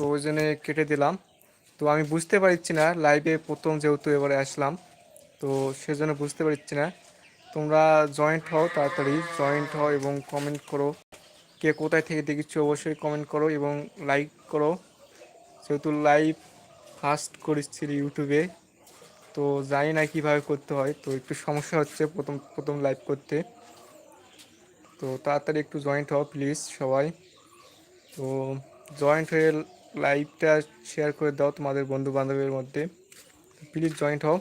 তো ওই জন্যে কেটে দিলাম। তো আমি বুঝতে পারছি না লাইভে প্রথম যেহেতু এবারে আসলাম, তো সেজন্য বুঝতে পারছি না। তোমরা জয়েন্ট হও তাড়াতাড়ি জয়েন্ট হও এবং কমেন্ট করো। কে কোথায় থেকে দেখেছ অবশ্যই কমেন্ট করো এবং লাইক করো। যেহেতু লাইভ ফার্স্ট করেছি ইউটিউবে, তো জানি না কীভাবে করতে হয়। তো একটু সমস্যা হচ্ছে প্রথম প্রথম লাইভ করতে। তো তাড়াতাড়ি একটু জয়েন্ট হও প্লিজ সবাই। তো জয়েন্ট হয়ে লাইভটা শেয়ার করে দাও তোমাদের বন্ধু বান্ধবের মধ্যে। প্লিজ জয়েন্ট হও।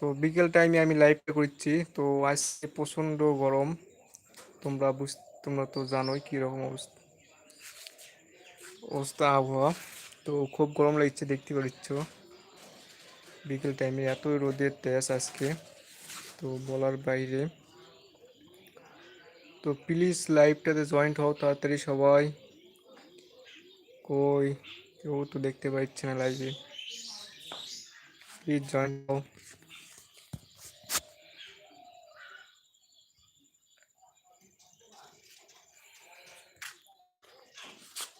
তো বিকেল টাইমে আমি লাইভটা করছি তো আজকে প্রচণ্ড গরম। তোমরা বুঝ তোমরা তো জানোই কীরকম অবস্থা। অবস্থা আবহাওয়া। তো খুব গরম লাগছে, দেখতে পাচ্ছ। বিকেল টাইমে এতই রোদের তেজ আজকে। তো বলার বাইরে। তো প্লিজ লাইভটাতে জয়েন্ট হও তাড়াতাড়ি সবাই। কই? কেউ তো দেখতে পাচ্ছি না লাইভে প্লিজ জয়েন্ট হও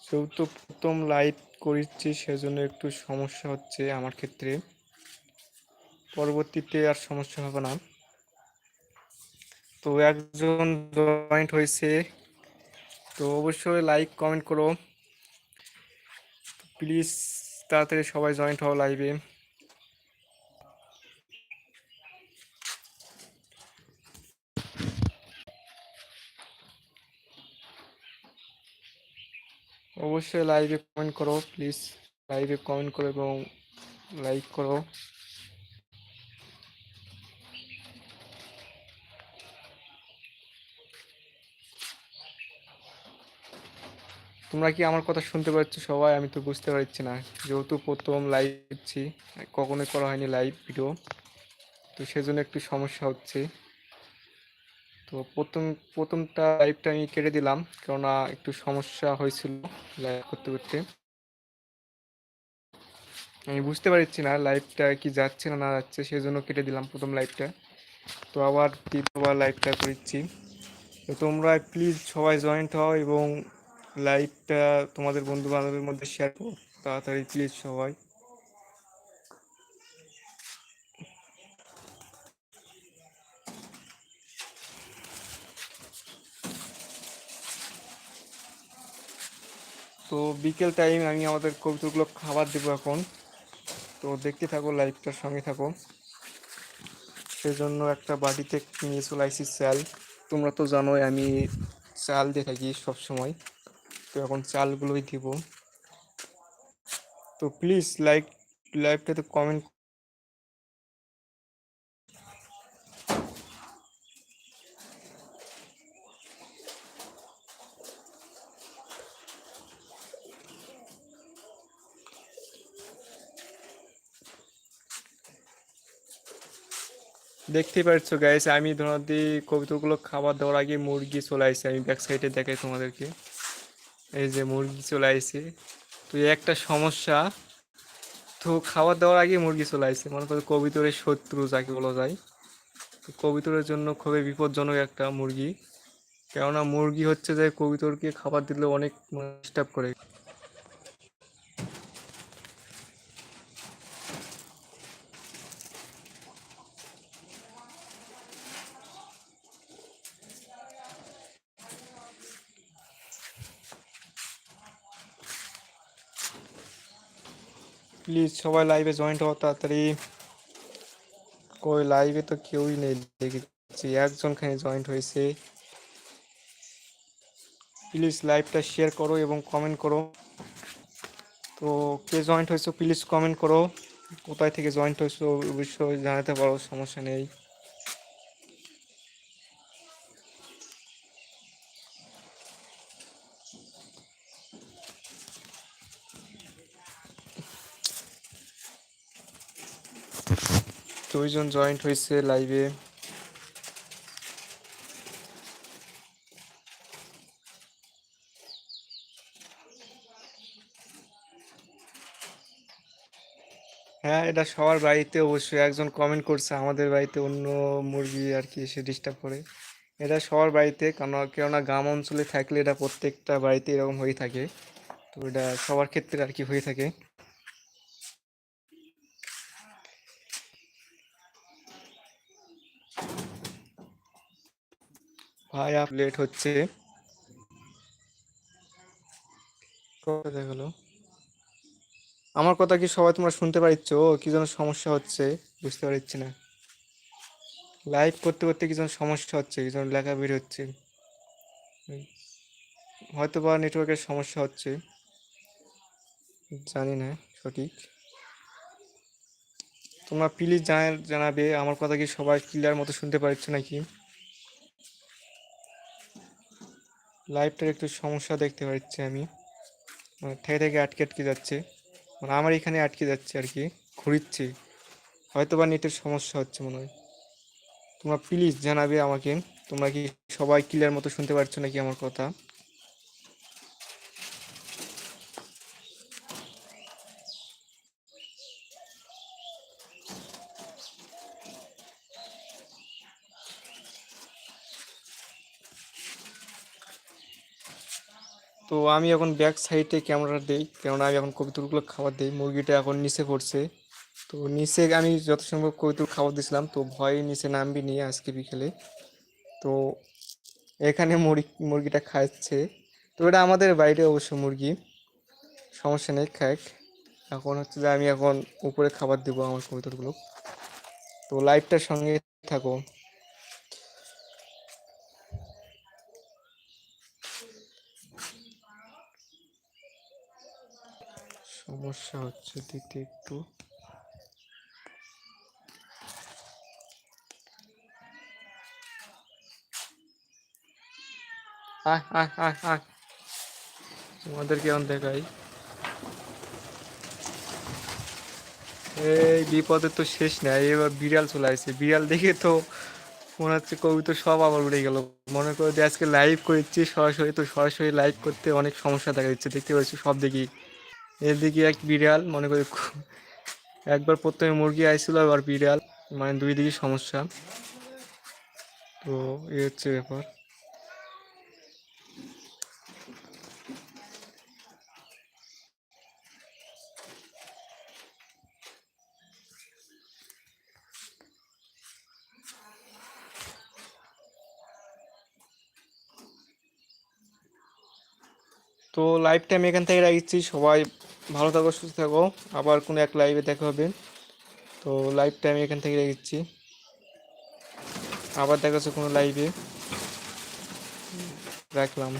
যেহেতু প্রথম লাইভ করেছি, সেজন্য একটু সমস্যা হচ্ছে আমার ক্ষেত্রে। পরবর্তীতে আর সমস্যা হবে না। তো একজন জয়েন্ট হয়েছে। তো অবশ্যই লাইক কমেন্ট করো। প্লিজ তাড়াতাড়ি সবাই জয়েন্ট হও লাইভে। অবশ্যই লাইভে কমেন্ট করো, প্লিজ। লাইভে কমেন্ট করো এবং লাইক করো। তোমরা কি আমার কথা শুনতে পাচ্ছ? সবাই, আমি তো বুঝতে পারছি না। যেহেতু প্রথম লাইভ দিচ্ছি কখনোই করা হয়নি লাইভ ভিডিও তো সেজন্য একটু সমস্যা হচ্ছে। তো প্রথম, প্রথমটা লাইভটা আমি কেটে দিলাম, কেননা একটু সমস্যা হয়েছিল লাইভ করতে করতে। আমি বুঝতে পারছি না লাইভটা কি যাচ্ছে না না যাচ্ছে, সেজন্য কেটে দিলাম প্রথম লাইভটা তো আবার দ্বিতীয়বার লাইভটা করছি। তো তোমরা প্লিজ সবাই জয়েন্ট হও এবং লাইভটা তোমাদের বন্ধু বান্ধবের মধ্যে শেয়ার করো, তাড়াতাড়ি প্লিজ সবাই। তো বিকেল টাইম আমি আমাদের কবুতরগুলো খাবার দেবো এখন। তো দেখতে থাকো লাইভটার সঙ্গে থাকো। সেজন্য একটা বাটিতে নিয়ে চলে আসি চাল। তোমরা তো জানোই আমি চাল দিয়ে থাকি সবসময়। তো এখন চালগুলোই দিব। তো প্লিজ লাইক লাইভটাতে কমেন্ট দেখতে পাচ্ছ গাইস আমি ধরদি কবিতাগুলো খাবার দেওয়ার আগে মুরগি চলে আসছে, আমি ব্যাক সাইডে দেখাই তোমাদেরকে। এই যে মুরগি চলে আইছে। তো একটা সমস্যা, তো খাওয়া দাওয়ার আগে মুরগি চলে আইছে। মনে করো কবিতরের শত্রু যাকে বলা যায়। তো কবিতরের জন্য খুবই বিপজ্জনক একটা মুরগি। কেননা মুরগি হচ্ছে যে কবিতরকে খাবার দিলে অনেক ডিস্টার্ব করে। প্লিজ সবাই লাইভে জয়েন্ট হওয়া তাড়াতাড়ি। কই লাইভে তো কেউই নেই দেখেছি একজন খানি জয়েন্ট হয়েছে। প্লিজ লাইভটা শেয়ার করো এবং কমেন্ট করো। তো কে জয়েন্ট হয়েছো প্লিজ কমেন্ট করো। কোথায় থেকে জয়েন্ট হয়েছো, অবশ্যই জানাতে পারো, সমস্যা নেই। দুইজন জয়েন্ট হয়েছে লাইভে হ্যাঁ এটা সবার বাড়িতে অবশ্যই। একজন কমেন্ট করছে আমাদের বাড়িতে অন্য মুরগি আর কি এসে ডিস্টার্ব করে। এটা সবার বাড়িতে কেন কেননা গ্রাম অঞ্চলে থাকলে এটা প্রত্যেকটা বাড়িতে এরকম হয়ে থাকে। তো এটা সবার ক্ষেত্রে আর কি হয়ে থাকে। ভাই, আপ লেট হচ্ছে। কথা গেলো আমার কথা কি সবাই তোমরা শুনতে পারিচ্ছ? কি যেন সমস্যা হচ্ছে, বুঝতে পারছি না। লাইভ করতে করতে কি যেন সমস্যা হচ্ছে, কি যেন লেখা বের হচ্ছে। হয়তো বা নেটওয়ার্কের সমস্যা হচ্ছে। জানি না, সঠিক। তোমরা প্লিজ জানাবে, আমার কথা কি সবাই ক্লিয়ার মতো শুনতে পারছ নাকি? লাইভটার একটু সমস্যা দেখতে পাচ্ছি আমি। মানে থেকে থেকে আটকে আটকে যাচ্ছে। মানে আমার এখানে আটকে যাচ্ছে আর কি, ঘুরিচ্ছে। হয়তো বা নেটের সমস্যা হচ্ছে মনে হয়। তোমরা প্লিজ জানাবে আমাকে। তোমরা কি সবাই ক্লিয়ার মতো শুনতে পারছ নাকি আমার কথা? তো আমি এখন ব্যাক সাইডে ক্যামেরা দিই, কেননা আমি এখন কবিতরগুলো খাবার দিই, মুরগিটা এখন নিচে পড়ছে। তো নিচে আমি যত সম্ভব কবিতর খাবার দিয়েছিলাম, তো ভয়ে নিচে নামবি নিয়ে আজকে বিকেলে। তো এখানে মুরগি মুরগিটা খাচ্ছে। তো এটা আমাদের বাড়িতে অবশ্য মুরগি, সমস্যা নেই, খাক। এখন হচ্ছে যে আমি এখন উপরে খাবার দেবো আমার কবিতরগুলো তো লাইভটার সঙ্গে থাকো। সমস্যা হচ্ছে দিতে একটু। তোমাদের কেমন দেখাই। এই বিপদের তো শেষ নাই, এবার বিড়াল চলে আসছে। বিড়াল দেখে তো মনে হচ্ছে কবি তো সব আবার উড়ে গেল। মনে করো যে আজকে লাইভ করেছি, সরাসরি তো সরাসরি লাইভ করতে অনেক সমস্যা দেখা দিচ্ছে, দেখতে পাচ্ছি সব দেখি। এদিকে এক বিড়াল, মনে করি একবার প্রথমে মুরগি আইছিল, আবার বিড়াল মানে দুই দিকে সমস্যা। তো এই হচ্ছে ব্যাপার। তো লাইভটা আমি এখান থেকে রাখছি, সবাই ভালো থাকো, সুস্থ থাকো। আবার কোনো এক লাইভে দেখা হবে। তো লাইভটা আমি এখান থেকে রেখেছি আবার দেখা কোনো লাইভে রাখলাম।